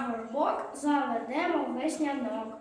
горбок, заведемо веснянок.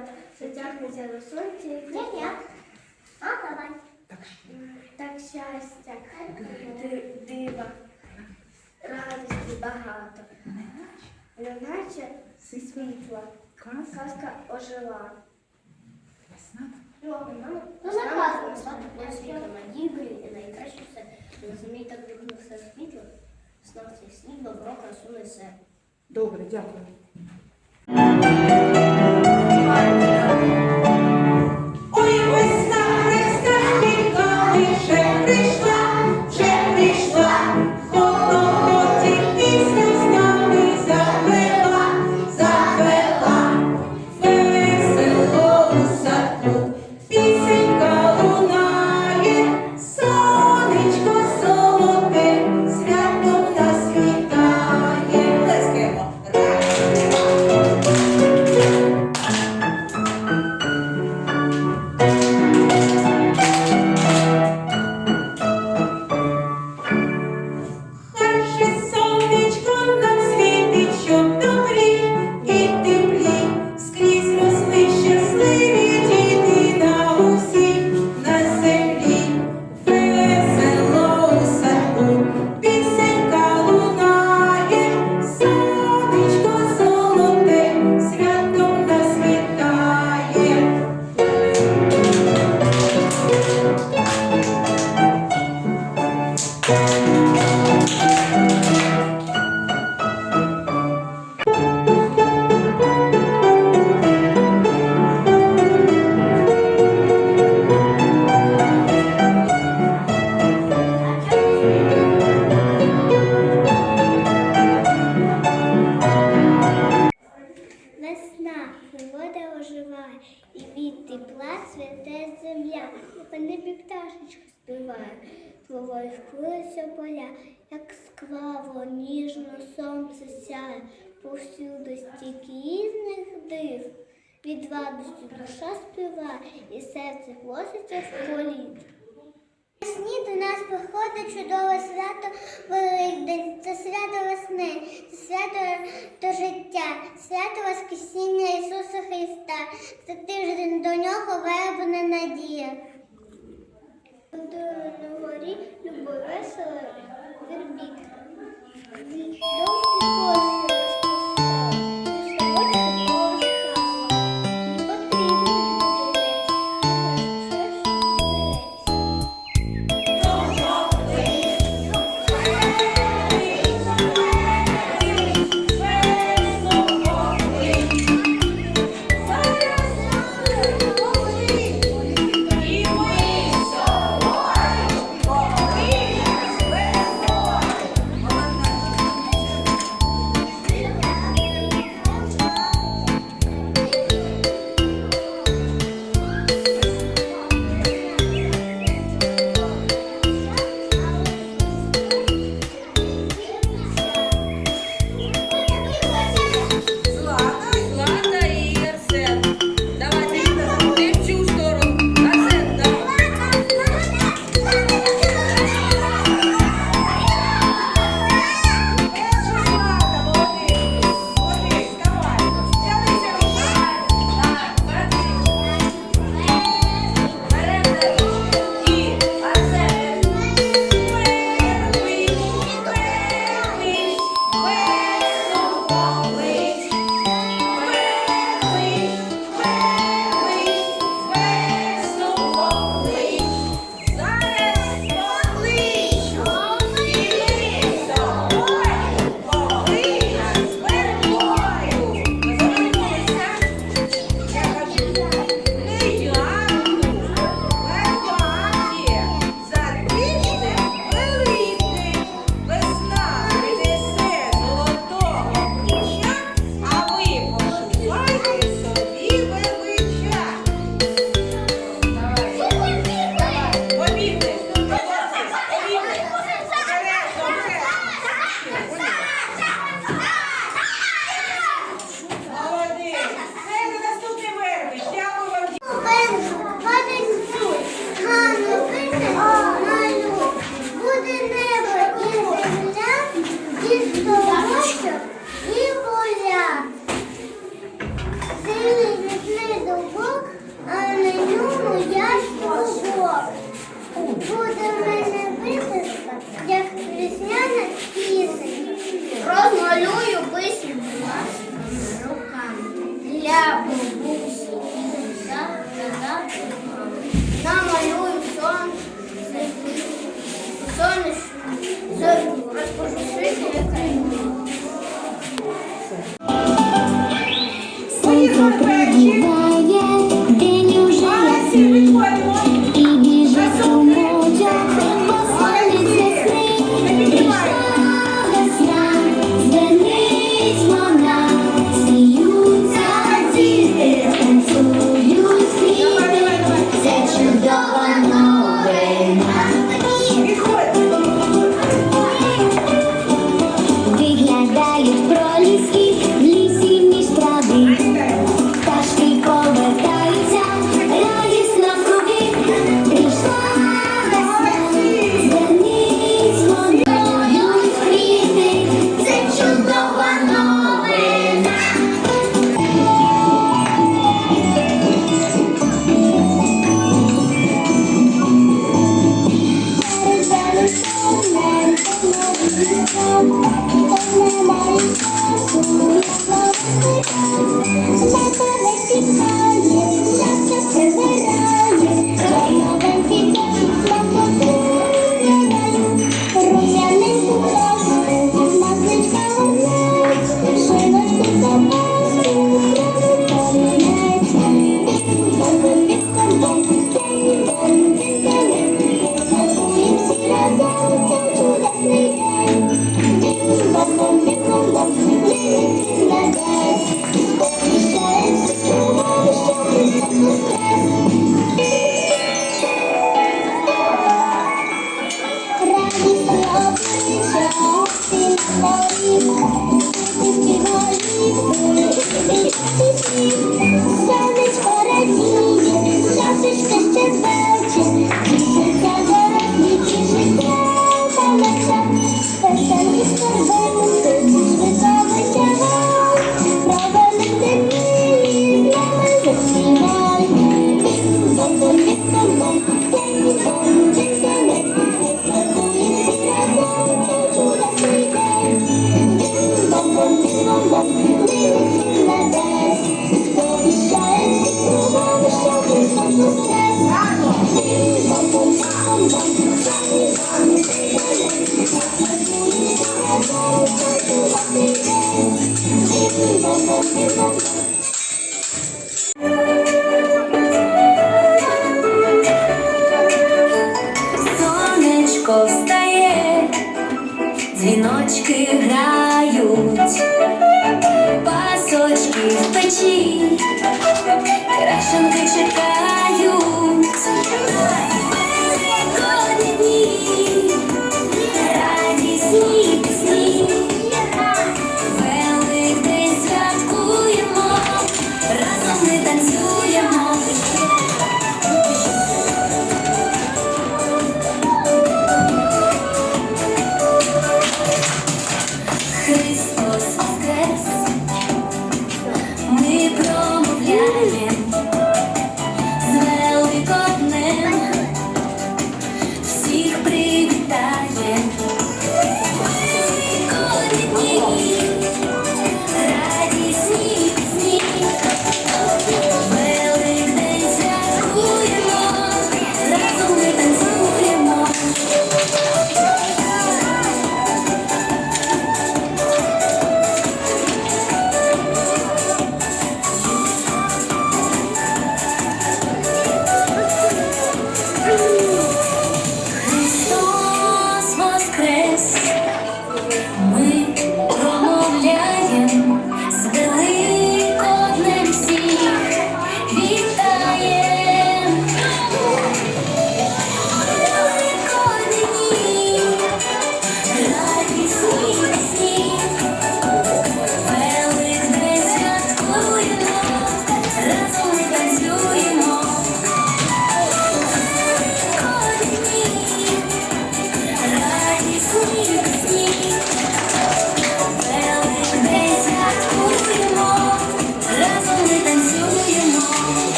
Надзвичайне свято, затягнеться до сонця і Я-я. А, давай. так щастя, дива, радості багато. Неначе світла, казка ожила. Ну, Вона заказано. світло надібрі і найкраще все. На землі так все світло, знов цей сніг добро красу несе. Добре, дякую. Ніжно сонце сяє, повсюди стільки різних див. Від радості душа співає, і серце проситься в політ. Весні до нас приходить чудове свято Великдень. Це свято весни, це свято до життя, свято Воскресіння Ісуса Христа. За тиждень до нього вербна надія. На горі любов весело Зараз розкажу, що Thank you.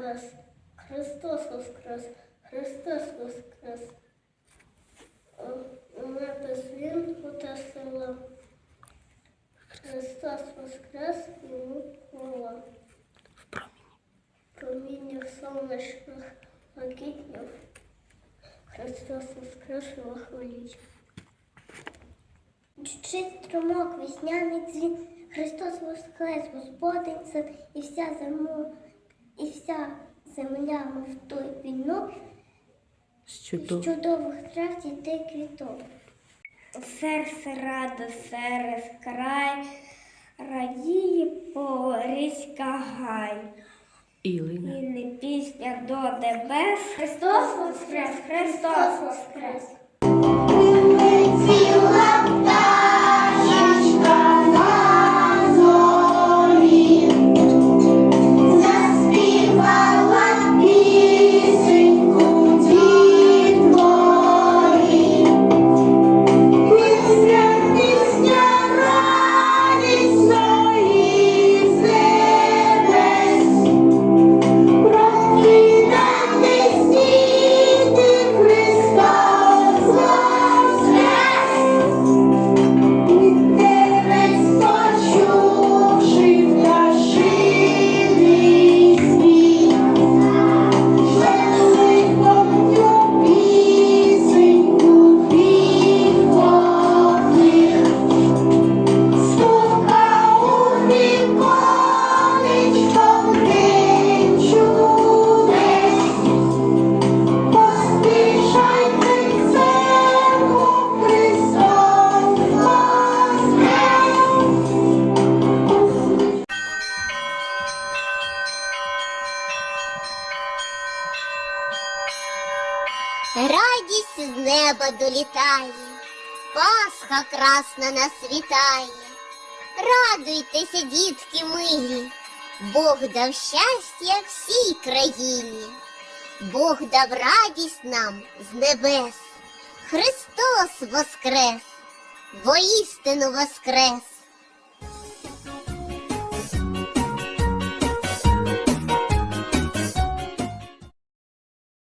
Небес. Христос воскрес, Христос воскрес. У небе свінку та сила. Христос воскрес, йому хвала. В проміннях сонячних блакитнів. Христос воскрес, його хваліть. Чуть струмок, весняний дзвін, Христос воскрес, Господень син, і вся земля, і вся земля, мов той вінок, з чудових трав дітей квіток. Серце радо, серед край, радіє порізька гай. І лине. І не пісня до небес. Христос воскрес, Христос воскрес. Пасха красна нас вітає. Радуйтеся, дітки милі, Бог дав щастя всій країні, Бог дав радість нам з небес. Христос воскрес, воістину воскрес.